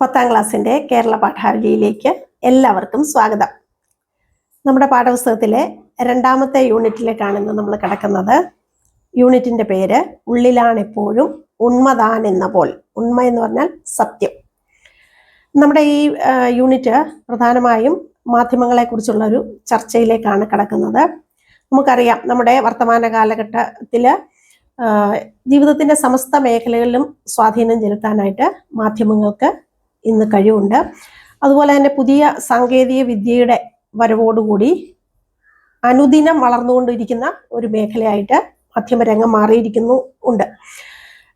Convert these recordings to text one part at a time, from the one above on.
പത്താം ക്ലാസ്സിന്റെ കേരള പാഠാവലിയിലേക്ക് എല്ലാവർക്കും സ്വാഗതം. നമ്മുടെ പാഠപുസ്തകത്തിലെ രണ്ടാമത്തെ യൂണിറ്റിലേക്കാണ് ഇന്ന് നമ്മൾ കിടക്കുന്നത് യൂണിറ്റിന്റെ പേര് ഉള്ളിലാണെപ്പോഴും ഉണ്മതാൻ എന്ന പോൽ. ഉണ്മ എന്ന് പറഞ്ഞാൽ സത്യം. നമ്മുടെ ഈ യൂണിറ്റ് പ്രധാനമായും മാധ്യമങ്ങളെക്കുറിച്ചുള്ള ഒരു ചർച്ചയിലേക്കാണ് കിടക്കുന്നത്. നമുക്കറിയാം നമ്മുടെ വർത്തമാന കാലഘട്ടത്തിൽ ജീവിതത്തിന്റെ സമസ്ത മേഖലകളിലും സ്വാധീനം ചെലുത്താനായിട്ട് മാധ്യമങ്ങൾക്ക് ഇന്ന് കഴിവുണ്ട്. അതുപോലെ തന്നെ പുതിയ സാങ്കേതിക വിദ്യയുടെ വരവോടുകൂടി അനുദിനം വളർന്നുകൊണ്ടിരിക്കുന്ന ഒരു മേഖലയായിട്ട് മാധ്യമരംഗം മാറിയിരിക്കുന്നു ഉണ്ട്.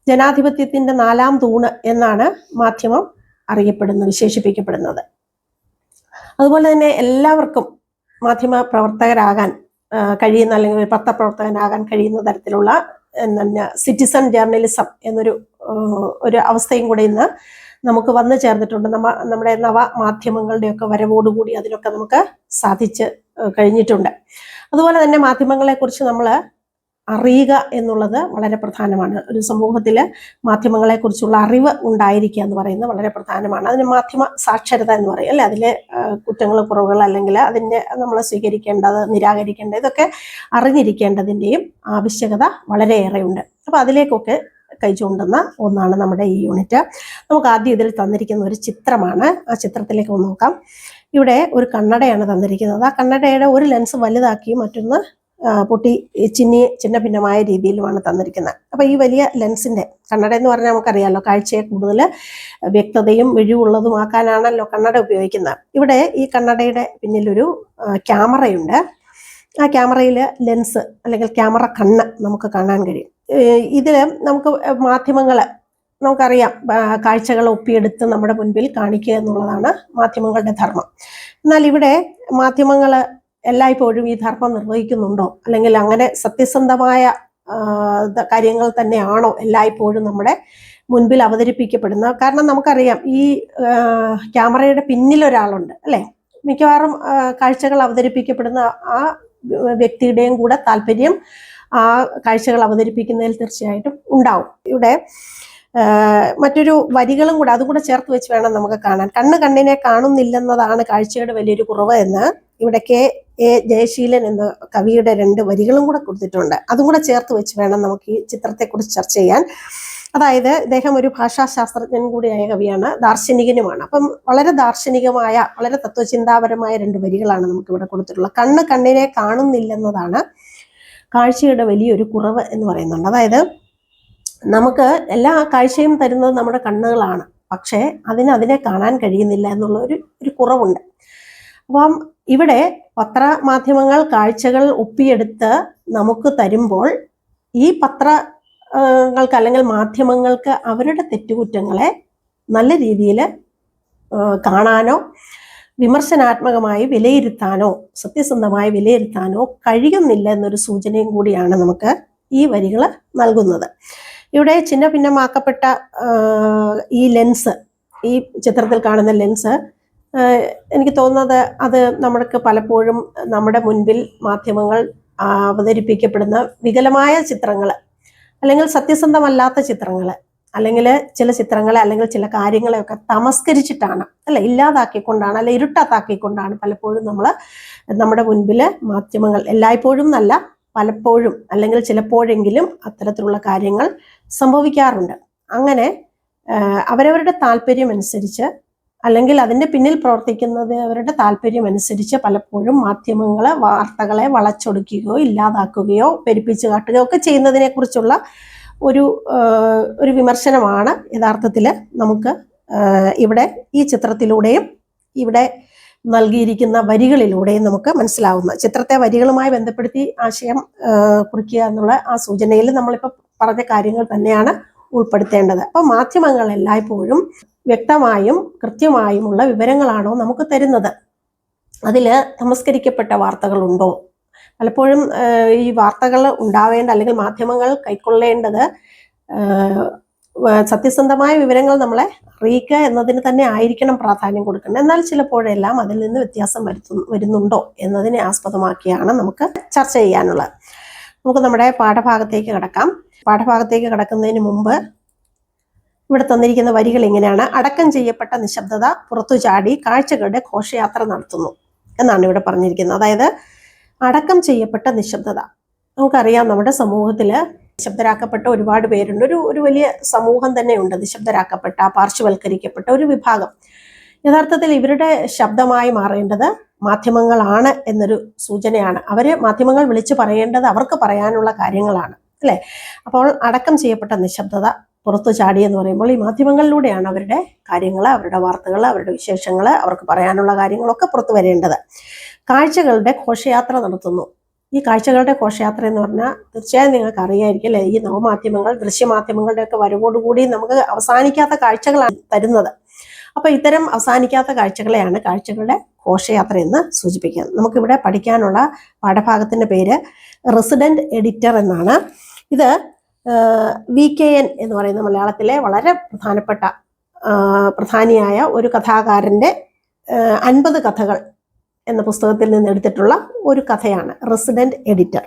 ജനാധിപത്യത്തിന്റെ നാലാം തൂണ് എന്നാണ് മാധ്യമം അറിയപ്പെടുന്നത് വിശേഷിപ്പിക്കപ്പെടുന്നത്. അതുപോലെ തന്നെ എല്ലാവർക്കും മാധ്യമ പ്രവർത്തകരാകാൻ കഴിയുന്ന അല്ലെങ്കിൽ ഒരു പത്രപ്രവർത്തകനാകാൻ കഴിയുന്ന തരത്തിലുള്ള സിറ്റിസൺ ജേർണലിസം എന്നൊരു ഒരു അവസ്ഥയും കൂടെ ഇന്ന് നമുക്ക് വന്നു ചേർന്നിട്ടുണ്ട്. നമ്മ നമ്മുടെ നവ മാധ്യമങ്ങളുടെയൊക്കെ വരവോടുകൂടി അതിനൊക്കെ നമുക്ക് സാധിച്ച് കഴിഞ്ഞിട്ടുണ്ട്. അതുപോലെ തന്നെ മാധ്യമങ്ങളെക്കുറിച്ച് നമ്മൾ അറിയുക എന്നുള്ളത് വളരെ പ്രധാനമാണ്. ഒരു സമൂഹത്തിൽ മാധ്യമങ്ങളെക്കുറിച്ചുള്ള അറിവ് ഉണ്ടായിരിക്കുക എന്ന് പറയുന്നത് വളരെ പ്രധാനമാണ്. അതിന് മാധ്യമ സാക്ഷരത എന്ന് പറയും. അല്ലെ? അതിലെ കുറ്റങ്ങൾ കുറവുകൾ അല്ലെങ്കിൽ അതിന്റെ നമ്മൾ സ്വീകരിക്കേണ്ടത് നിരാകരിക്കേണ്ടത് ഇതൊക്കെ അറിഞ്ഞിരിക്കേണ്ടതിന്റെയും ആവശ്യകത വളരെയേറെ ഉണ്ട് അപ്പോൾ അതിലേക്കൊക്കെ കൈ ചൂണ്ടുന്ന ഒന്നാണ് നമ്മുടെ ഈ യൂണിറ്റ്. നമുക്ക് ആദ്യം ഇതിൽ തന്നിരിക്കുന്ന ഒരു ചിത്രമാണ്. ആ ചിത്രത്തിലേക്ക് ഒന്ന് നോക്കാം. ഇവിടെ ഒരു കണ്ണടയാണ് തന്നിരിക്കുന്നത്. ആ കണ്ണടയുടെ ഒരു ലെൻസ് വലുതാക്കി മറ്റൊന്ന് പൊട്ടി ചിന്നി ചിന്ന ഭിന്നമായ രീതിയിലുമാണ് തന്നിരിക്കുന്നത്. അപ്പൊ ഈ വലിയ ലെൻസിന്റെ കണ്ണട എന്ന് പറഞ്ഞാൽ നമുക്കറിയാമല്ലോ കാഴ്ചയെ കൂടുതൽ വ്യക്തതയും വെഴിവുള്ളതുമാക്കാനാണല്ലോ കണ്ണട ഉപയോഗിക്കുന്നത്. ഇവിടെ ഈ കണ്ണടയുടെ പിന്നിലൊരു ക്യാമറയുണ്ട്. ആ ക്യാമറയിൽ ലെൻസ് അല്ലെങ്കിൽ ക്യാമറ കണ്ണ് നമുക്ക് കാണാൻ കഴിയും. ഇതിൽ നമുക്ക് മാധ്യമങ്ങൾ നമുക്കറിയാം കാഴ്ചകൾ ഒപ്പിയെടുത്ത് നമ്മുടെ മുൻപിൽ കാണിക്കുക എന്നുള്ളതാണ് മാധ്യമങ്ങളുടെ ധർമ്മം. എന്നാൽ ഇവിടെ മാധ്യമങ്ങൾ എല്ലായ്പ്പോഴും ഈ ധർമ്മം നിർവഹിക്കുന്നുണ്ടോ? അല്ലെങ്കിൽ അങ്ങനെ സത്യസന്ധമായ കാര്യങ്ങൾ തന്നെയാണോ എല്ലായ്പ്പോഴും നമ്മുടെ മുൻപിൽ അവതരിപ്പിക്കപ്പെടുന്നത് കാരണം നമുക്കറിയാം ഈ ക്യാമറയുടെ പിന്നിൽ ഒരാളുണ്ട് അല്ലെ? മിക്കവാറും കാഴ്ചകൾ അവതരിപ്പിക്കപ്പെടുന്ന ആ വ്യക്തിയുടെയും കൂടെ താല്പര്യം ആ കാഴ്ചകൾ അവതരിപ്പിക്കുന്നതിൽ തീർച്ചയായിട്ടും ഉണ്ടാവും. ഇവിടെ മറ്റൊരു വരികളും കൂടെ അതും കൂടെ ചേർത്ത് വെച്ച് വേണം നമുക്ക് കാണാൻ. കണ്ണ് കണ്ണിനെ കാണുന്നില്ലെന്നതാണ് കാഴ്ചയുടെ വലിയൊരു കുറവ് എന്ന് ഇവിടെ കെ എ ജയശീലൻ എന്ന കവിയുടെ രണ്ട് വരികളും കൂടെ കൊടുത്തിട്ടുണ്ട്. അതും കൂടെ ചേർത്ത് വെച്ച് വേണം നമുക്ക് ഈ ചിത്രത്തെക്കുറിച്ച് ചർച്ച ചെയ്യാൻ. അതായത് ഇദ്ദേഹം ഒരു ഭാഷാശാസ്ത്രജ്ഞൻ കൂടിയായ കവിയാണ് ദാർശനികനുമാണ്. അപ്പം വളരെ ദാർശനികമായ വളരെ തത്വചിന്താപരമായ രണ്ട് വരികളാണ് നമുക്ക് ഇവിടെ കൊടുത്തിട്ടുള്ളത്. കണ്ണ് കണ്ണിനെ കാണുന്നില്ലെന്നതാണ് കാഴ്ചയുടെ വലിയൊരു കുറവ് എന്ന് പറയുന്നുണ്ട്. അതായത് നമുക്ക് എല്ലാ കാഴ്ചയും തരുന്നത് നമ്മുടെ കണ്ണുകളാണ്. പക്ഷേ അതിന് അതിനെ കാണാൻ കഴിയുന്നില്ല എന്നുള്ള ഒരു ഒരു കുറവുണ്ട്. അപ്പം ഇവിടെ പത്രമാധ്യമങ്ങൾ കാഴ്ചകൾ ഒപ്പിയെടുത്ത് നമുക്ക് തരുമ്പോൾ ഈ പത്രങ്ങൾക്ക് അല്ലെങ്കിൽ മാധ്യമങ്ങൾക്ക് അവരുടെ തെറ്റുകുറ്റങ്ങളെ നല്ല രീതിയിൽ കാണാനോ വിമർശനാത്മകമായി വിലയിരുത്താനോ സത്യസന്ധമായി വിലയിരുത്താനോ കഴിയുന്നില്ല എന്നൊരു സൂചനയും കൂടിയാണ് നമുക്ക് ഈ വരികൾ നൽകുന്നത്. ഇവിടെ ചിന്ന ഭിന്നമാക്കപ്പെട്ട ഈ ലെൻസ് ഈ ചിത്രത്തിൽ കാണുന്ന ലെൻസ് എനിക്ക് തോന്നുന്നത് അത് നമ്മൾക്ക് പലപ്പോഴും നമ്മുടെ മുൻപിൽ മാധ്യമങ്ങൾ അവതരിപ്പിക്കപ്പെടുന്ന വികലമായ ചിത്രങ്ങൾ അല്ലെങ്കിൽ സത്യസന്ധമല്ലാത്ത ചിത്രങ്ങൾ അല്ലെങ്കിൽ ചില ചിത്രങ്ങളെ അല്ലെങ്കിൽ ചില കാര്യങ്ങളെയൊക്കെ തമസ്കരിച്ചിട്ടാണ് അല്ല? ഇല്ലാതാക്കിക്കൊണ്ടാണ് അല്ലെ? ഇരുട്ടാത്താക്കിക്കൊണ്ടാണ് പലപ്പോഴും നമ്മൾ നമ്മുടെ മുൻപിൽ മാധ്യമങ്ങൾ എല്ലായ്പ്പോഴും നല്ല പലപ്പോഴും അല്ലെങ്കിൽ ചിലപ്പോഴെങ്കിലും അത്തരത്തിലുള്ള കാര്യങ്ങൾ സംഭവിക്കാറുണ്ട്. അങ്ങനെ അവരവരുടെ താല്പര്യം അനുസരിച്ച് അല്ലെങ്കിൽ അതിന്റെ പിന്നിൽ പ്രവർത്തിക്കുന്നത് അവരുടെ താല്പര്യം അനുസരിച്ച് പലപ്പോഴും മാധ്യമങ്ങൾ വാർത്തകളെ വളച്ചൊടുക്കുകയോ ഇല്ലാതാക്കുകയോ പെരുപ്പിച്ചു കാട്ടുകയോ ഒക്കെ ചെയ്യുന്നതിനെ കുറിച്ചുള്ള ഒരു ഒരു വിമർശനമാണ് യഥാർത്ഥത്തിൽ നമുക്ക് ഇവിടെ ഈ ചിത്രത്തിലൂടെയും ഇവിടെ നൽകിയിരിക്കുന്ന വരികളിലൂടെയും നമുക്ക് മനസ്സിലാവുന്ന ചിത്രത്തെ വരികളുമായി ബന്ധപ്പെടുത്തി ആശയം കുറിക്കുക എന്നുള്ള ആ സൂചനയിൽ നമ്മളിപ്പോൾ പറഞ്ഞ കാര്യങ്ങൾ തന്നെയാണ് ഉൾപ്പെടുത്തേണ്ടത്. അപ്പോൾ മാധ്യമങ്ങൾ എല്ലായ്പ്പോഴും വ്യക്തമായും കൃത്യമായുമുള്ള വിവരങ്ങളാണോ നമുക്ക് തരുന്നത്? അതിൽ നമസ്കരിക്കപ്പെട്ട വാർത്തകളുണ്ടോ? പലപ്പോഴും ഈ വാർത്തകൾ ഉണ്ടാവേണ്ട അല്ലെങ്കിൽ മാധ്യമങ്ങൾ കൈക്കൊള്ളേണ്ടത് സത്യസന്ധമായ വിവരങ്ങൾ നമ്മളെ അറിയിക്കുക എന്നതിന് തന്നെ ആയിരിക്കണം പ്രാധാന്യം കൊടുക്കേണ്ടത്. എന്നാൽ ചിലപ്പോഴെല്ലാം അതിൽ നിന്ന് വ്യത്യാസം വരുത്തു വരുന്നുണ്ടോ എന്നതിനെ ആസ്പദമാക്കിയാണ് നമുക്ക് ചർച്ച ചെയ്യാനുള്ളത്. നമുക്ക് നമ്മുടെ പാഠഭാഗത്തേക്ക് കിടക്കാം. പാഠഭാഗത്തേക്ക് കിടക്കുന്നതിന് മുമ്പ് ഇവിടെ തന്നിരിക്കുന്ന വരികൾ ഇങ്ങനെയാണ്. അടക്കം ചെയ്യപ്പെട്ട നിശബ്ദത പുറത്തു ചാടി കാഴ്ചകളുടെ ഘോഷയാത്ര നടത്തുന്നു എന്നാണ് ഇവിടെ പറഞ്ഞിരിക്കുന്നത്. അതായത് അടക്കം ചെയ്യപ്പെട്ട നിശബ്ദത. നമുക്കറിയാം നമ്മുടെ സമൂഹത്തിൽ നിശബ്ദരാക്കപ്പെട്ട ഒരുപാട് പേരുണ്ട്. ഒരു ഒരു വലിയ സമൂഹം തന്നെ ഉണ്ട് നിശബ്ദരാക്കപ്പെട്ട പാർശ്വവൽക്കരിക്കപ്പെട്ട ഒരു വിഭാഗം. യഥാർത്ഥത്തിൽ ഇവരുടെ ശബ്ദമായി മാറേണ്ടത് മാധ്യമങ്ങളാണ് എന്നൊരു സൂചനയാണ്. അവരെ മാധ്യമങ്ങൾ വിളിച്ചു പറയേണ്ടത് അവർക്ക് പറയാനുള്ള കാര്യങ്ങളാണ്. അല്ലേ? അപ്പോൾ അടക്കം ചെയ്യപ്പെട്ട നിശബ്ദത പുറത്തു ചാടിയെന്ന് പറയുമ്പോൾ ഈ മാധ്യമങ്ങളിലൂടെയാണ് അവരുടെ കാര്യങ്ങൾ അവരുടെ വാർത്തകൾ അവരുടെ വിശേഷങ്ങൾ അവർക്ക് പറയാനുള്ള കാര്യങ്ങളൊക്കെ പുറത്തു വരേണ്ടത്. കാഴ്ചകളുടെ ഘോഷയാത്ര നടത്തുന്നു. ഈ കാഴ്ചകളുടെ ഘോഷയാത്ര എന്ന് പറഞ്ഞാൽ തീർച്ചയായും നിങ്ങൾക്ക് അറിയായിരിക്കും അല്ലെ? ഈ നവമാധ്യമങ്ങൾ ദൃശ്യമാധ്യമങ്ങളുടെയൊക്കെ വരവോടുകൂടി നമുക്ക് അവസാനിക്കാത്ത കാഴ്ചകളാണ് തരുന്നത്. അപ്പൊ ഇത്തരം അവസാനിക്കാത്ത കാഴ്ചകളെയാണ് കാഴ്ചകളുടെ ഘോഷയാത്ര എന്ന് സൂചിപ്പിക്കുന്നത്. നമുക്കിവിടെ പഠിക്കാനുള്ള പാഠഭാഗത്തിന്റെ പേര് റെസിഡന്റ് എഡിറ്റർ എന്നാണ്. ഇത് വി കെ എൻ എന്ന് പറയുന്ന മലയാളത്തിലെ വളരെ പ്രധാനപ്പെട്ട പ്രധാനിയായ ഒരു കഥാകാരന്റെ അൻപത് കഥകൾ എന്ന പുസ്തകത്തിൽ നിന്ന് എടുത്തിട്ടുള്ള ഒരു കഥയാണ് റെസിഡന്റ് എഡിറ്റർ.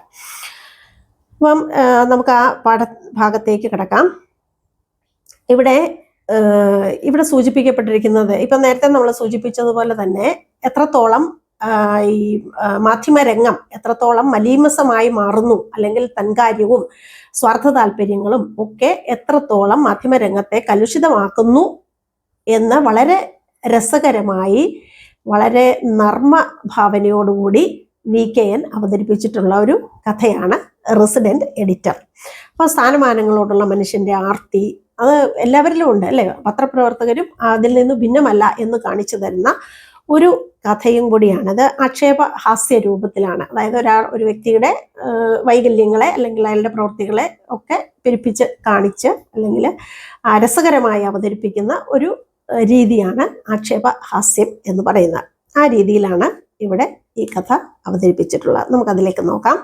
അപ്പം നമുക്ക് ആ പാഠ ഭാഗത്തേക്ക് കിടക്കാം. ഇവിടെ ഇവിടെ സൂചിപ്പിക്കപ്പെട്ടിരിക്കുന്നത് ഇപ്പം നേരത്തെ നമ്മൾ സൂചിപ്പിച്ചതുപോലെ തന്നെ എത്രത്തോളം ഈ മാധ്യമരംഗം എത്രത്തോളം മലീമസമായി മാറുന്നു അല്ലെങ്കിൽ തൻകാര്യവും സ്വാർത്ഥ താല്പര്യങ്ങളും ഒക്കെ എത്രത്തോളം മാധ്യമരംഗത്തെ കലുഷിതമാക്കുന്നു എന്ന് വളരെ രസകരമായി വളരെ നർമ്മ ഭാവനയോടുകൂടി വി കെ എൻ അവതരിപ്പിച്ചിട്ടുള്ള ഒരു കഥയാണ് റെസിഡന്റ് എഡിറ്റർ. അപ്പോൾ സ്ഥാനമാനങ്ങളോടുള്ള മനുഷ്യന്റെ ആർത്തി അത് എല്ലാവരിലും ഉണ്ട് അല്ലേ? പത്രപ്രവർത്തകരും അതിൽ നിന്ന് ഭിന്നമല്ല എന്ന് കാണിച്ചു തരുന്ന ഒരു കഥയും കൂടിയാണ് അത് ആക്ഷേപ ഹാസ്യ രൂപത്തിലാണ്. അതായത് ഒരാൾ ഒരു വ്യക്തിയുടെ വൈകല്യങ്ങളെ അല്ലെങ്കിൽ അയാളുടെ പ്രവൃത്തികളെ ഒക്കെ പെരുപ്പിച്ച് കാണിച്ച് അല്ലെങ്കിൽ രസകരമായി അവതരിപ്പിക്കുന്ന ഒരു രീതിയാണ് ആക്ഷേപ ഹാസ്യം എന്ന് പറയുന്നത്. ആ രീതിയിലാണ് ഇവിടെ ഈ കഥ അവതരിപ്പിച്ചിട്ടുള്ളത്. നമുക്കതിലേക്ക് നോക്കാം.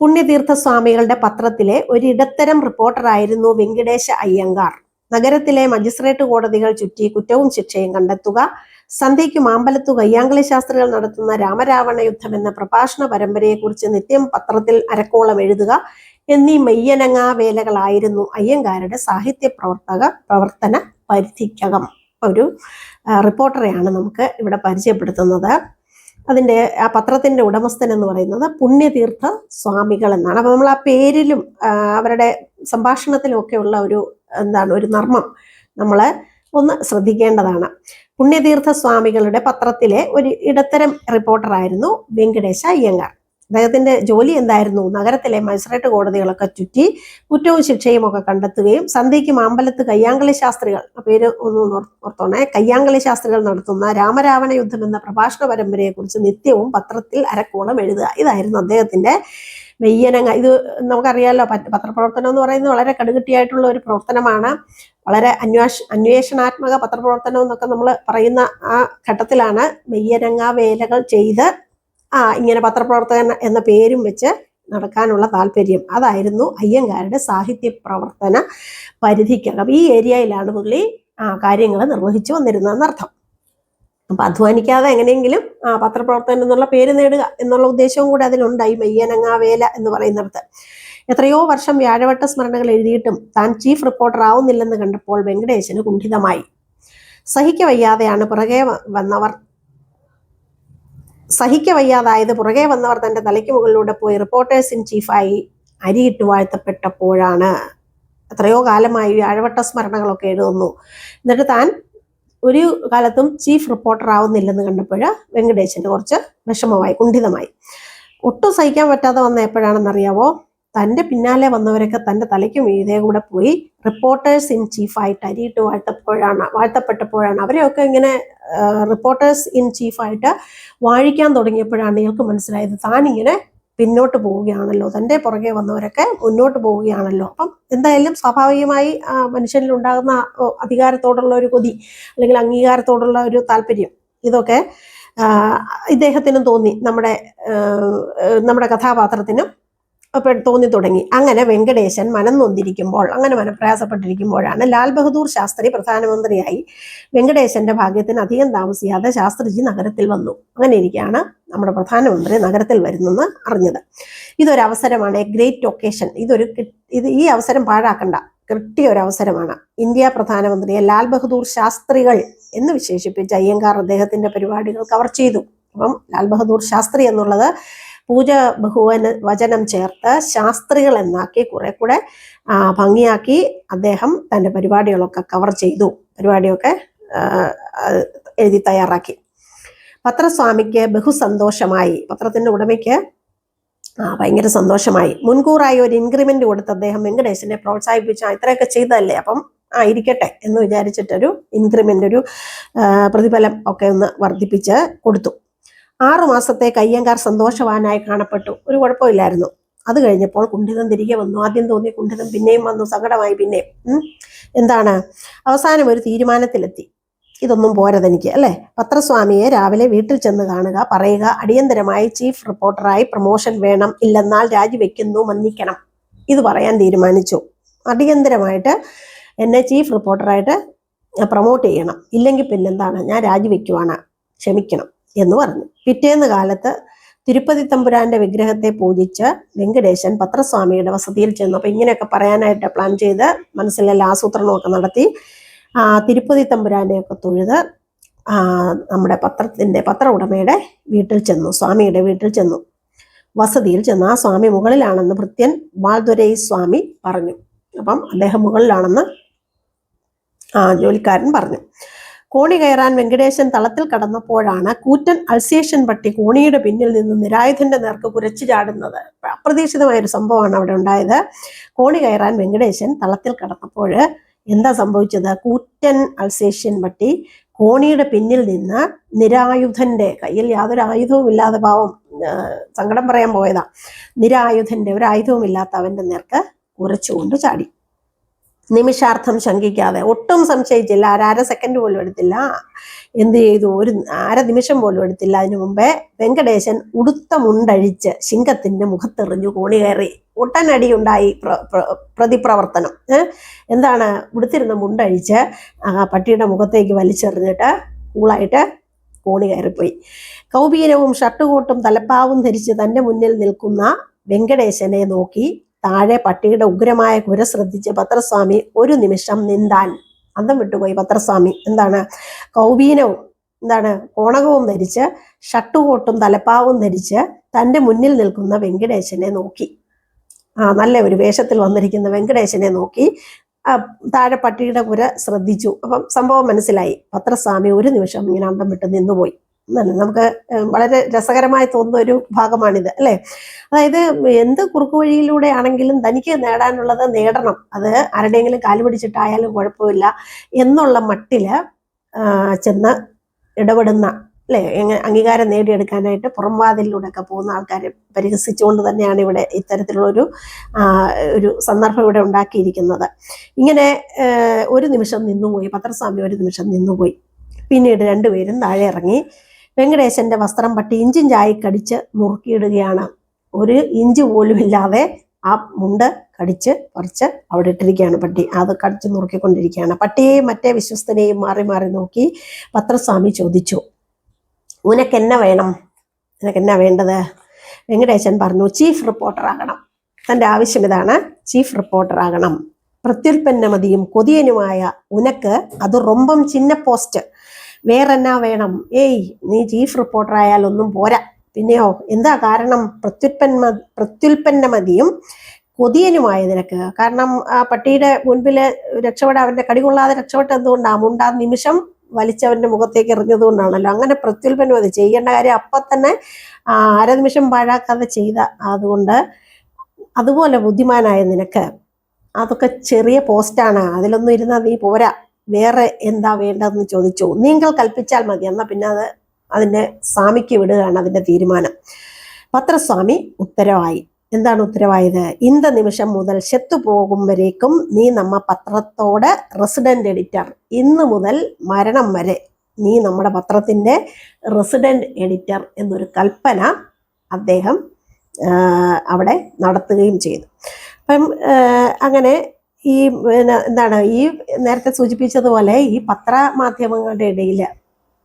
പുണ്യതീർത്ഥ സ്വാമികളുടെ പത്രത്തിലെ ഒരിടത്തരം റിപ്പോർട്ടറായിരുന്നു വെങ്കിടേശ അയ്യങ്കാർ. നഗരത്തിലെ മജിസ്ട്രേറ്റ് കോടതികൾ ചുറ്റി കുറ്റവും ശിക്ഷയും കണ്ടെത്തുക സന്ധ്യയ്ക്ക് മാമ്പലത്തു കയ്യാങ്കളി ശാസ്ത്രികൾ നടത്തുന്ന രാമരാവണ യുദ്ധം എന്ന പ്രഭാഷണ പരമ്പരയെക്കുറിച്ച് നിത്യം പത്രത്തിൽ അരക്കോളം എഴുതുക എന്നീ മെയ്യനങ്ങാ വേലകളായിരുന്നു അയ്യങ്കാരുടെ സാഹിത്യ പ്രവർത്തക പ്രവർത്തന പരിധിക്കകം. ഒരു റിപ്പോർട്ടറെയാണ് നമുക്ക് ഇവിടെ പരിചയപ്പെടുത്തുന്നത്. അതിന്റെ ആ പത്രത്തിന്റെ ഉടമസ്ഥൻ എന്ന് പറയുന്നത് പുണ്യതീർത്ഥ സ്വാമികൾ എന്നാണ്. അപ്പോൾ നമ്മൾ ആ പേരിലും അവരുടെ സംഭാഷണത്തിലും ഉള്ള ഒരു എന്താണ് ഒരു നർമ്മം നമ്മൾ ഒന്ന് ശ്രദ്ധിക്കേണ്ടതാണ്. പുണ്യതീർത്ഥ സ്വാമികളുടെ പത്രത്തിലെ ഒരു ഇടത്തരം റിപ്പോർട്ടറായിരുന്നു വെങ്കടേശ അയ്യങ്കാർ. അദ്ദേഹത്തിന്റെ ജോലി എന്തായിരുന്നു? നഗരത്തിലെ മജിസ്ട്രേറ്റ് കോടതികളൊക്കെ ചുറ്റി കുറ്റവും ശിക്ഷയും ഒക്കെ കണ്ടെത്തുകയും സന്ധ്യയ്ക്ക് മാമ്പലത്ത് കയ്യാങ്കളി ശാസ്ത്രികൾ പേര് ഒന്ന് ഓർ- ഓർത്തോണേ കയ്യാങ്കളി ശാസ്ത്രികൾ നടത്തുന്ന രാമരാവണ യുദ്ധം എന്ന പ്രഭാഷണ പരമ്പരയെക്കുറിച്ച് നിത്യവും പത്രത്തിൽ അരക്കോളം എഴുതുക. ഇതായിരുന്നു അദ്ദേഹത്തിന്റെ മെയ്യനങ്ങ ഇത് നമുക്കറിയാമല്ലോ പത്രപ്രവർത്തനം എന്ന് പറയുന്നത് വളരെ കടുകട്ടിയായിട്ടുള്ള ഒരു പ്രവർത്തനമാണ്. വളരെ അന്വേഷ അന്വേഷണാത്മക പത്രപ്രവർത്തനം എന്നൊക്കെ നമ്മൾ പറയുന്ന ആ ഘട്ടത്തിലാണ് മെയ്യനങ്ങ വേലകൾ ചെയ്ത് ആ ഇങ്ങനെ പത്രപ്രവർത്തകൻ എന്ന പേരും വെച്ച് നടക്കാനുള്ള താല്പര്യം. അതായിരുന്നു അയ്യങ്കാരുടെ സാഹിത്യ പ്രവർത്തന പരിധിക്കകം. ഈ ഏരിയയിലാണ് പുള്ളി ആ കാര്യങ്ങൾ നിർവഹിച്ചു വന്നിരുന്നതെന്ന് അർത്ഥം അപ്പൊ അധ്വാനിക്കാതെ എങ്ങനെയെങ്കിലും ആ പത്രപ്രവർത്തകൻ എന്നുള്ള പേര് നേടുക എന്നുള്ള ഉദ്ദേശവും കൂടെ അതിലുണ്ടായി മെയ്യനങ്ങാവേല എന്ന് പറയുന്നിടത്ത്. എത്രയോ വർഷം വ്യാഴവട്ട സ്മരണകൾ എഴുതിയിട്ടും താൻ ചീഫ് റിപ്പോർട്ടർ ആവുന്നില്ലെന്ന് കണ്ടപ്പോൾ വെങ്കടേശന് കുണ്ഠിതമായി. സഹിക്ക വയ്യാതെയാണ് പുറകെ വന്നവർ സഹിക്ക വയ്യാതായത് പുറകെ വന്നവർ തന്റെ തലയ്ക്ക് മുകളിലൂടെ പോയി റിപ്പോർട്ടേഴ്സ് ഇൻ ചീഫായി അരിയിട്ട് വാഴ്ത്തപ്പെട്ടപ്പോഴാണ്. എത്രയോ കാലമായി വ്യാഴവട്ട സ്മരണകളൊക്കെ എഴുതുന്നു. എന്നിട്ട് താൻ ഒരു കാലത്തും ചീഫ് റിപ്പോർട്ടർ ആവുന്നില്ലെന്ന് കണ്ടപ്പോൾ വെങ്കടേശന് കുറച്ച് വിഷമമായി കുണ്ഠിതമായി. ഒട്ടും സഹിക്കാൻ പറ്റാതെ വന്ന എപ്പോഴാണെന്നറിയാവോ? തന്റെ പിന്നാലെ വന്നവരൊക്കെ തന്റെ തലയ്ക്ക് മീതെ കൂടെ പോയി റിപ്പോർട്ടേഴ്സ് ഇൻ ചീഫായിട്ട് അരിയിട്ട് വാഴ്ത്തപ്പോഴാണ് വാഴ്ത്തപ്പെട്ടപ്പോഴാണ്. അവരെയൊക്കെ ഇങ്ങനെ റിപ്പോർട്ടേഴ്സ് ഇൻ ചീഫായിട്ട് വാഴിക്കാൻ തുടങ്ങിയപ്പോഴാണ് ഇയാൾക്ക് മനസ്സിലായത്. താനിങ്ങനെ പിന്നോട്ട് പോവുകയാണല്ലോ. തന്റെ പുറകെ വന്നവരൊക്കെ മുന്നോട്ട് പോവുകയാണല്ലോ. അപ്പം എന്തായാലും സ്വാഭാവികമായി മനുഷ്യനിൽ ഉണ്ടാകുന്ന അധികാരത്തോടുള്ള ഒരു കൊതി അല്ലെങ്കിൽ അംഗീകാരത്തോടുള്ള ഒരു താല്പര്യം ഇതൊക്കെ ഇദ്ദേഹത്തിനും തോന്നി. നമ്മുടെ നമ്മുടെ കഥാപാത്രത്തിനും തോന്നി തുടങ്ങി. അങ്ങനെ വെങ്കടേശൻ മനം നൊന്തിരിക്കുമ്പോൾ അങ്ങനെ മനപ്രയാസപ്പെട്ടിരിക്കുമ്പോഴാണ് ലാൽ ബഹദൂർ ശാസ്ത്രി പ്രധാനമന്ത്രിയായി വെങ്കടേശന്റെ ഭാഗ്യത്തിന് അധികം താമസിയാതെ ശാസ്ത്രിജി നഗരത്തിൽ വന്നു. അങ്ങനെ ഇരിക്കുകയാണ് നമ്മുടെ പ്രധാനമന്ത്രി നഗരത്തിൽ വരുന്നെന്ന് അറിഞ്ഞത്. ഇതൊരു അവസരമാണ് എ ഗ്രേറ്റ് ഒക്കേഷൻ. ഇതൊരു ഇത് ഈ അവസരം പാഴാക്കണ്ട. കിട്ടിയ ഒരു അവസരമാണ്. ഇന്ത്യ പ്രധാനമന്ത്രിയെ ലാൽ ബഹദൂർ ശാസ്ത്രികൾ എന്ന് വിശേഷിപ്പിച്ച അയ്യങ്കാർ അദ്ദേഹത്തിന്റെ പരിപാടികൾ കവർ ചെയ്തു. അപ്പം ലാൽ ബഹദൂർ ശാസ്ത്രി എന്നുള്ളത് പൂജ ബഹുവന വചനം ചേർത്ത് ശാസ്ത്രികൾ എന്നാക്കി കുറെ കൂടെ ഭംഗിയാക്കി അദ്ദേഹം തന്റെ പരിപാടികളൊക്കെ കവർ ചെയ്തു. പരിപാടിയൊക്കെ എഴുതി തയ്യാറാക്കി. പത്രസ്വാമിക്ക് ബഹുസന്തോഷമായി. പത്രത്തിന്റെ ഉടമയ്ക്ക് ആ ഭയങ്കര സന്തോഷമായി. മുൻകൂറായി ഒരു ഇൻക്രിമെന്റ് കൊടുത്ത് അദ്ദേഹം വെങ്കടേശനെ പ്രോത്സാഹിപ്പിച്ച. ഇത്രയൊക്കെ ചെയ്തതല്ലേ? അപ്പം ആ ഇരിക്കട്ടെ എന്ന് വിചാരിച്ചിട്ടൊരു ഇൻക്രിമെന്റ് ഒരു പ്രതിഫലം ഒക്കെ ഒന്ന് വർദ്ധിപ്പിച്ച് കൊടുത്തു. ആറു മാസത്തെ അയ്യങ്കാർ സന്തോഷവാനായി കാണപ്പെട്ടു. ഒരു കുഴപ്പമില്ലായിരുന്നു. അത് കഴിഞ്ഞപ്പോൾ കുണ്ഠിതം തിരികെ വന്നു. ആദ്യം തോന്നി കുണ്ഠിതം പിന്നെയും വന്നു സങ്കടമായി പിന്നെയും. എന്താണ്? അവസാനം ഒരു തീരുമാനത്തിലെത്തി. ഇതൊന്നും പോരതെനിക്ക് അല്ലേ? പത്രസ്വാമിയെ രാവിലെ വീട്ടിൽ ചെന്ന് കാണുക പറയുക അടിയന്തരമായി ചീഫ് റിപ്പോർട്ടറായി പ്രൊമോഷൻ വേണം ഇല്ലെന്നാൽ രാജിവെക്കുന്നു മന്നിക്കണം. ഇത് പറയാൻ തീരുമാനിച്ചു. അടിയന്തരമായിട്ട് എന്നെ ചീഫ് റിപ്പോർട്ടറായിട്ട് പ്രൊമോട്ട് ചെയ്യണം. ഇല്ലെങ്കിൽ പിന്നെന്താണ്? ഞാൻ രാജിവെക്കുവാണ്. ക്ഷമിക്കണം. എന്ന് പറഞ്ഞു. പിറ്റേന്ന് കാലത്ത് തിരുപ്പതി തമ്പുരാന്റെ വിഗ്രഹത്തെ പൂജിച്ച് വെങ്കടേശൻ പത്രസ്വാമിയുടെ വസതിയിൽ ചെന്നു. അപ്പൊ ഇങ്ങനെയൊക്കെ പറയാനായിട്ട് പ്ലാൻ ചെയ്ത് മനസ്സിലെല്ലാം ആസൂത്രണമൊക്കെ നടത്തി ആ തിരുപ്പതി തമ്പുരാനെയൊക്കെ തൊഴുത് നമ്മുടെ പത്രത്തിന്റെ പത്ര ഉടമയുടെ വീട്ടിൽ ചെന്നു സ്വാമിയുടെ വീട്ടിൽ ചെന്നു. വസതിയിൽ ചെന്നു ആ സ്വാമി മുകളിലാണെന്ന് ഭൃത്യൻ വാൾദ്വരൈ സ്വാമി പറഞ്ഞു. അപ്പം അദ്ദേഹം മുകളിലാണെന്ന് ആ ജോലിക്കാരൻ പറഞ്ഞു. കോണി കയറാൻ വെങ്കടേശൻ തളത്തിൽ കടന്നപ്പോഴാണ് കൂറ്റൻ അൾസേഷൻ പട്ടി കോണിയുടെ പിന്നിൽ നിന്ന് നിരായുധന്റെ നേർക്ക് കുരച്ചു ചാടുന്നത്. അപ്രതീക്ഷിതമായ ഒരു സംഭവമാണ് അവിടെ ഉണ്ടായത്. കോണി കയറാൻ വെങ്കടേശൻ തളത്തിൽ കടന്നപ്പോൾ എന്താ സംഭവിച്ചത്? കൂറ്റൻ അൾസേഷ്യൻ പട്ടി കോണിയുടെ പിന്നിൽ നിന്ന് നിരായുധന്റെ കയ്യിൽ യാതൊരു ആയുധവും ഇല്ലാതെ പാവം സങ്കടം പറയാൻ പോയതാ. നിരായുധന്റെ ഒരു ആയുധവും ഇല്ലാത്ത അവന്റെ നേർക്ക് കുരച്ചുകൊണ്ട് ചാടി. നിമിഷാർത്ഥം ശങ്കിക്കാതെ. ഒട്ടും സംശയിച്ചില്ല. അര സെക്കൻഡ് പോലും എടുത്തില്ല. എന്ത് ചെയ്തു? ഒരു അര നിമിഷം പോലും എടുത്തില്ല. അതിനു മുമ്പേ വെങ്കടേശൻ ഉടുത്ത മുണ്ടഴിച്ച് ശിങ്കത്തിന്റെ മുഖത്തെറിഞ്ഞു കോണി കയറി. പ്ര- പ്രതിപ്രവർത്തനം. എന്താണ്? ഉടുത്തിരുന്ന മുണ്ടഴിച്ച് പട്ടിയുടെ മുഖത്തേക്ക് വലിച്ചെറിഞ്ഞിട്ട് കൂളായിട്ട് കോണി കയറിപ്പോയി. കൗപീനവും ഷർട്ടുകോട്ടും തലപ്പാവും ധരിച്ച് തന്റെ മുന്നിൽ നിൽക്കുന്ന വെങ്കടേശനെ നോക്കി താഴെ പട്ടിയുടെ ഉഗ്രമായ കുര ശ്രദ്ധിച്ച് പത്രസ്വാമി ഒരു നിമിഷം നിന്താൻ അന്തം വിട്ടുപോയി പത്രസ്വാമി എന്താണ്? കൗബീനവും എന്താണ്? കോണകവും ധരിച്ച് ഷട്ടുകോട്ടും തലപ്പാവും ധരിച്ച് തന്റെ മുന്നിൽ നിൽക്കുന്ന വെങ്കടേശനെ നോക്കി. ആ നല്ല ഒരു വേഷത്തിൽ വന്നിരിക്കുന്ന വെങ്കടേശനെ നോക്കി. താഴെ പട്ടിയുടെ കുര ശ്രദ്ധിച്ചു. അപ്പം സംഭവം മനസ്സിലായി. പത്രസ്വാമി ഒരു നിമിഷം ഇങ്ങനെ അന്തം വിട്ട് നിന്നുപോയി. നമുക്ക് വളരെ രസകരമായി തോന്നുന്ന ഒരു ഭാഗമാണിത് അല്ലെ? അതായത് എന്ത് കുറുക്കു വഴിയിലൂടെ ആണെങ്കിലും തനിക്ക് നേടാനുള്ളത് നേടണം. അത് ആരുടെയെങ്കിലും കാലു പിടിച്ചിട്ടായാലും കുഴപ്പമില്ല എന്നുള്ള മട്ടിൽ ചെന്ന് ഇടപെടുന്ന അല്ലെ? അംഗീകാരം നേടിയെടുക്കാനായിട്ട് പുറംവാതിലൂടെ ഒക്കെ പോകുന്ന ആൾക്കാരെ പരിഹസിച്ചുകൊണ്ട് തന്നെയാണ് ഇവിടെ ഇത്തരത്തിലുള്ളൊരു ഒരു സന്ദർഭം ഇവിടെ ഉണ്ടാക്കിയിരിക്കുന്നത്. ഇങ്ങനെ ഒരു നിമിഷം നിന്നുപോയി പത്രസ്വാമി ഒരു നിമിഷം നിന്നുപോയി. പിന്നീട് രണ്ടുപേരും താഴെ ഇറങ്ങി വെങ്കടേശന്റെ വസ്ത്രം പട്ടി ഇഞ്ചിഞ്ചായി കടിച്ച് നുറുക്കിയിടുകയാണ് ഒരു ഇഞ്ച് പോലും ഇല്ലാതെ ആ മുണ്ട് കടിച്ച് പറിച്ച് അവിടെ ഇട്ടിരിക്കുകയാണ് പട്ടി. അത് കടിച്ച് നുറുക്കിക്കൊണ്ടിരിക്കുകയാണ് പട്ടിയെയും മറ്റേ വിശ്വസ്തനെയും മാറി മാറി നോക്കി പത്രസ്വാമി ചോദിച്ചു ഉനക്ക് എന്നെ വേണം? നിനക്കെന്നാ വേണ്ടത്? വെങ്കടേശൻ പറഞ്ഞു ചീഫ് റിപ്പോർട്ടർ ആകണം. തന്റെ ആവശ്യം ഇതാണ് ചീഫ് റിപ്പോർട്ടർ ആകണം. പ്രത്യുൽപ്പന്നമതിയും കൊതിയനുമായ ഉനക്ക് അത് റൊമ്പം ചിന്ന പോസ്റ്റ് വേറെന്നാ വേണം? ഏയ് നീ ചീഫ് റിപ്പോർട്ടർ ആയാലൊന്നും പോരാ. പിന്നെയോ എന്താ കാരണം പ്രത്യുൽപ്പന്ന പ്രത്യുൽപ്പന്നമതിയും കൊതിയനുമായ നിനക്ക്? കാരണം ആ പട്ടിയുടെ മുൻപിൽ രക്ഷപ്പെടാൻ അവന്റെ കടികൊള്ളാതെ രക്ഷപ്പെട്ട എന്തുകൊണ്ടാണ് മുണ്ടാ നിമിഷം വലിച്ചവന്റെ മുഖത്തേക്ക് എറിഞ്ഞതുകൊണ്ടാണല്ലോ. അങ്ങനെ പ്രത്യുൽപ്പന്നമതി ചെയ്യേണ്ട കാര്യം അപ്പൊ തന്നെ അര നിമിഷം പാഴാക്കാതെ ചെയ്ത അതുകൊണ്ട് അതുപോലെ ബുദ്ധിമാനായ നിനക്ക്. അതൊക്കെ ചെറിയ പോസ്റ്റാണ് അതിലൊന്നും ഇരുന്നാൽ നീ പോരാ. വേറെ എന്താ വേണ്ടതെന്ന് ചോദിച്ചു. നിങ്ങൾ കൽപ്പിച്ചാൽ മതി. എന്നാൽ പിന്നെ അത് അതിന്റെ സ്വാമിക്ക് വിടുകയാണ് അതിന്റെ തീരുമാനം. പത്രസ്വാമി ഉത്തരവായി. എന്താണ് ഉത്തരവായത്? ഇന്ത നിമിഷം മുതൽ ചെത്തു പോകും വരേക്കും നീ നമ്മ പത്രത്തോട് റെസിഡന്റ് എഡിറ്റർ. ഇന്ന് മുതൽ മരണം വരെ നീ നമ്മുടെ പത്രത്തിന്റെ റെസിഡന്റ് എഡിറ്റർ എന്നൊരു കൽപ്പന അദ്ദേഹം അവിടെ നടത്തുകയും ചെയ്തു. അപ്പം അങ്ങനെ ഈ പിന്നെ എന്താണ് ഈ നേരത്തെ സൂചിപ്പിച്ചതുപോലെ ഈ പത്രമാധ്യമങ്ങളുടെ ഇടയിൽ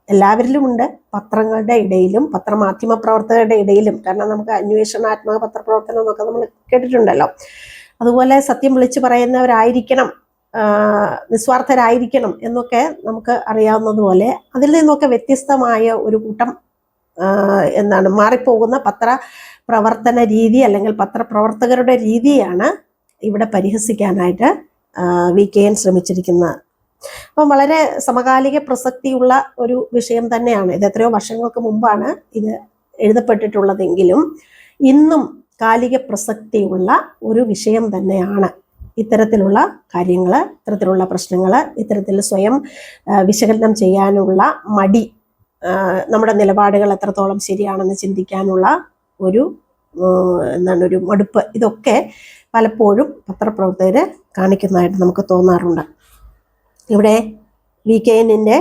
എല്ലാവരിലുമുണ്ട്. പത്രങ്ങളുടെ ഇടയിലും പത്രമാധ്യമ പ്രവർത്തകരുടെ ഇടയിലും. കാരണം നമുക്ക് അന്വേഷണാത്മക പത്രപ്രവർത്തനം എന്നൊക്കെ നമ്മൾ കേട്ടിട്ടുണ്ടല്ലോ. അതുപോലെ സത്യം വിളിച്ചു പറയുന്നവരായിരിക്കണം നിസ്വാർത്ഥരായിരിക്കണം എന്നൊക്കെ നമുക്ക് അറിയാവുന്നതുപോലെ അതിൽ നിന്നൊക്കെ വ്യത്യസ്തമായ ഒരു കൂട്ടം എന്താണ് മാറിപ്പോകുന്ന പത്ര പ്രവർത്തന രീതി അല്ലെങ്കിൽ പത്രപ്രവർത്തകരുടെ രീതിയാണ് ഇവിടെ പരിഹസിക്കാനായിട്ട് വി കെ എൻ ശ്രമിച്ചിരിക്കുന്നത് അപ്പം വളരെ സമകാലിക പ്രസക്തിയുള്ള ഒരു വിഷയം തന്നെയാണ്. ഇത് എത്രയോ വർഷങ്ങൾക്ക് മുമ്പാണ് ഇത് എഴുതപ്പെട്ടിട്ടുള്ളതെങ്കിലും ഇന്നും കാലിക പ്രസക്തിയുള്ള ഒരു വിഷയം തന്നെയാണ്. ഇത്തരത്തിലുള്ള കാര്യങ്ങൾ ഇത്തരത്തിലുള്ള പ്രശ്നങ്ങൾ ഇത്തരത്തിൽ സ്വയം വിശകലനം ചെയ്യാനുള്ള മടി നമ്മുടെ നിലപാടുകൾ എത്രത്തോളം ശരിയാണെന്ന് ചിന്തിക്കാനുള്ള ഒരു എന്താണ് ഒരു മടുപ്പ് ഇതൊക്കെ പലപ്പോഴും പത്രപ്രവർത്തകർ കാണിക്കുന്നതായിട്ട് നമുക്ക് തോന്നാറുണ്ട്. ഇവിടെ വി കെ എന്നിന്റെ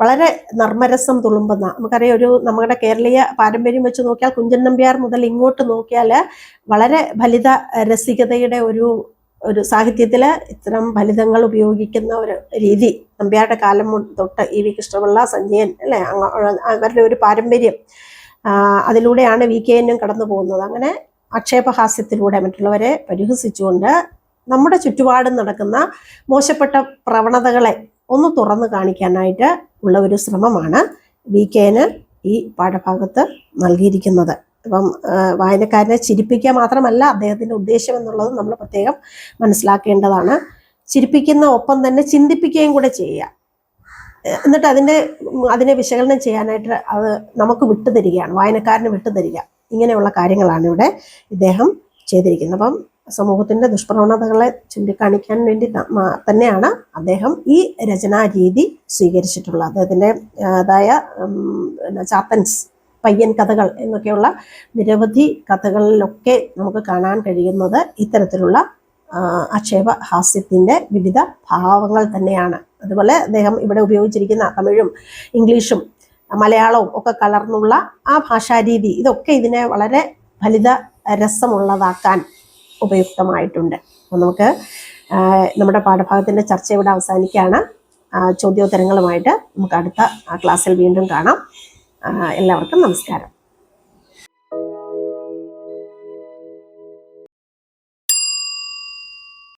വളരെ നർമ്മരസം തുളുമ്പുന്ന നമുക്കറിയാം ഒരു നമ്മുടെ കേരളീയ പാരമ്പര്യം വെച്ച് നോക്കിയാൽ കുഞ്ചൻ നമ്പ്യാർ മുതൽ ഇങ്ങോട്ട് നോക്കിയാൽ വളരെ ഫലിത രസികതയുടെ ഒരു ഒരു സാഹിത്യത്തിൽ ഇത്തരം ഫലിതങ്ങൾ ഉപയോഗിക്കുന്ന ഒരു രീതി. നമ്പ്യാരുടെ കാലം തൊട്ട് ഇ വി കൃഷ്ണപിള്ള സഞ്ജയൻ അല്ലേ? അവരുടെ ഒരു പാരമ്പര്യം. അതിലൂടെയാണ് വി കെ എന്നും കടന്നു പോകുന്നത് അങ്ങനെ ആക്ഷേപഹാസ്യത്തിലൂടെ മറ്റുള്ളവരെ പരിഹസിച്ചുകൊണ്ട് നമ്മുടെ ചുറ്റുപാടും നടക്കുന്ന മോശപ്പെട്ട പ്രവണതകളെ ഒന്ന് തുറന്നു കാണിക്കാനായിട്ട് ഉള്ള ഒരു ശ്രമമാണ് വി കെന് ഈ പാഠഭാഗത്ത് നൽകിയിരിക്കുന്നത്. അപ്പം വായനക്കാരനെ ചിരിപ്പിക്കുക മാത്രമല്ല അദ്ദേഹത്തിന്റെ ഉദ്ദേശം എന്നുള്ളത് നമ്മൾ പ്രത്യേകം മനസ്സിലാക്കേണ്ടതാണ്. ചിരിപ്പിക്കുന്ന ഒപ്പം തന്നെ ചിന്തിപ്പിക്കുകയും കൂടെ ചെയ്യുക. എന്നിട്ട് അതിന്റെ അതിനെ വിശകലനം ചെയ്യാനായിട്ട് അത് നമുക്ക് വിട്ടുതരികയാണ് വായനക്കാരന് വിട്ടുതരിക. ഇങ്ങനെയുള്ള കാര്യങ്ങളാണ് ഇവിടെ ഇദ്ദേഹം ചെയ്തിരിക്കുന്നത്. അപ്പം സമൂഹത്തിന്റെ ദുഷ്പ്രവണതകളെ ചൂണ്ടിക്കാണിക്കാൻ വേണ്ടി തന്നെയാണ് അദ്ദേഹം ഈ രചനാ രീതി സ്വീകരിച്ചിട്ടുള്ളത്. അദ്ദേഹത്തിന്റെ അതായ ചാത്തൻസ് പയ്യൻ കഥകൾ എന്നൊക്കെയുള്ള നിരവധി കഥകളിലൊക്കെ നമുക്ക് കാണാൻ കഴിയുന്നത് ഇത്തരത്തിലുള്ള ആക്ഷേപ ഹാസ്യത്തിന്റെ വിവിധ ഭാവങ്ങൾ തന്നെയാണ്. അതുപോലെ അദ്ദേഹം ഇവിടെ ഉപയോഗിച്ചിരിക്കുന്ന തമിഴും ഇംഗ്ലീഷും മലയാളവും ഒക്കെ കലർന്നുള്ള ആ ഭാഷാരീതി ഇതൊക്കെ ഇതിനെ വളരെ ഫലിത രസമുള്ളതാക്കാൻ ഉപയുക്തമായിട്ടുണ്ട്. അപ്പം നമുക്ക് നമ്മുടെ പാഠഭാഗത്തിന്റെ ചർച്ച ഇവിടെ അവസാനിക്കുകയാണ്. ചോദ്യോത്തരങ്ങളുമായിട്ട് നമുക്ക് അടുത്ത ക്ലാസ്സിൽ വീണ്ടും കാണാം. എല്ലാവർക്കും നമസ്കാരം.